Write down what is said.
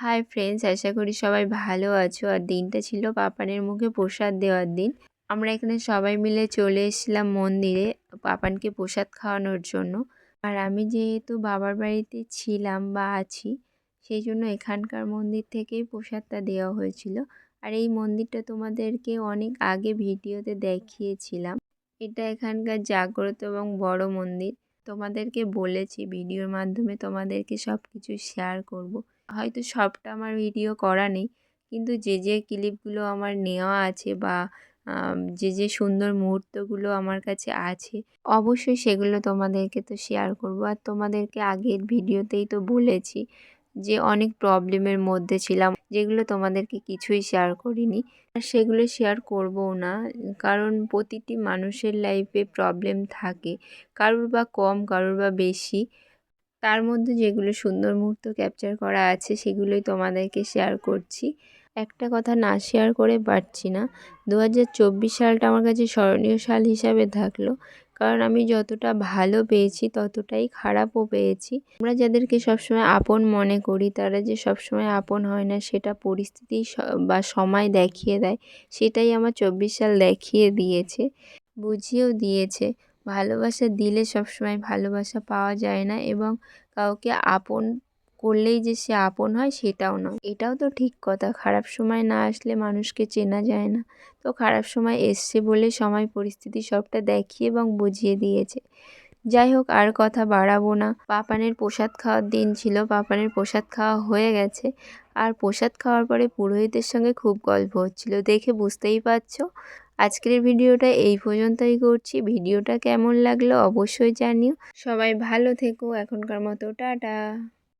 Hi friends আশা করি সবাই ভালো আছো। আর দিনটা ছিল পাপানের মুখে প্রসাদ দেওয়ার দিন। আমরা এখানে সবাই মিলে চলে এসেছিলাম মন্দিরে পাপানকে প্রসাদ খাওয়ানোর জন্য। আর আমি যেহেতু বাবার বাড়িতে ছিলাম বা আছি, সেই জন্য এখানকার মন্দির থেকেই প্রসাদটা দেওয়া হয়েছিল। আর এই মন্দিরটা তোমাদেরকে অনেক আগে ভিডিওতে দেখিয়েছিলাম। এটা এখানকার জাগ্রত এবং বড় মন্দির। তোমাদেরকে বলেছি, ভিডিওর মাধ্যমে তোমাদেরকে সব কিছু শেয়ার করব। হয়তো সবটা আমার ভিডিও করা নেই। কিন্তু যে যে ক্লিপগুলো আমার নেওয়া আছে বা যে যে সুন্দর মুহূর্তগুলো আমার কাছে আছে, অবশ্যই সেগুলো তোমাদেরকে তো শেয়ার করব। আর তোমাদেরকে আগের ভিডিওতেই তো বলেছি যে, অনেক প্রবলেমের মধ্যে ছিলাম, যেগুলো তোমাদেরকে কিছুই শেয়ার করিনি। আর সেগুলো শেয়ার করবও না, কারণ প্রতিটি মানুষের লাইফে প্রবলেম থাকে। কারুর বা কম, কারুর বা বেশি। তার মধ্যে যেগুলো সুন্দর মুহূর্ত ক্যাপচার করা আছে, সেগুলোই তোমাদেরকে শেয়ার করছি। একটা কথা না শেয়ার করে পারছি না। দু হাজার চব্বিশ সালটা আমার কাছে স্মরণীয় সাল হিসাবে থাকল। কারণ আমি যতটা ভালো পেয়েছি, ততটাই খারাপও পেয়েছি। আমরা যাদেরকে সবসময় আপন মনে করি, তারা যে সবসময় আপন হয় না, সেটা পরিস্থিতি বা সময় দেখিয়ে দেয়। সেটাই আমার চব্বিশ সাল দেখিয়ে দিয়েছে, বুঝিয়েও দিয়েছে। ভালোবাসা দিলে সবসময় ভালোবাসা পাওয়া যায় না এবং কাউকে আপন করলেই যে সে আপন হয় সেটাও নয়। এটাও তো ঠিক কথা। খারাপ সময় না আসলে মানুষকে চেনা যায় না। তো খারাপ সময় এসছে বলে সময় পরিস্থিতি সবটা দেখিয়ে এবং বুঝিয়ে দিয়েছে। যাই হোক, আর কথা বাড়াবো না। পাপানের প্রসাদ খাওয়ার দিন ছিল। পাপানের প্রসাদ খাওয়া হয়ে গেছে। আর প্রসাদ খাওয়ার পরে পুরোহিতের সঙ্গে খুব গল্প হচ্ছিল। দেখে বুঝতেই পারছ? আজকের ভিডিওটা এই পর্যন্তই করছি। ভিডিওটা কেমন লাগল অবশ্যই জানিও। সবাই ভালো থেকো। এখনকার মতো টাটা।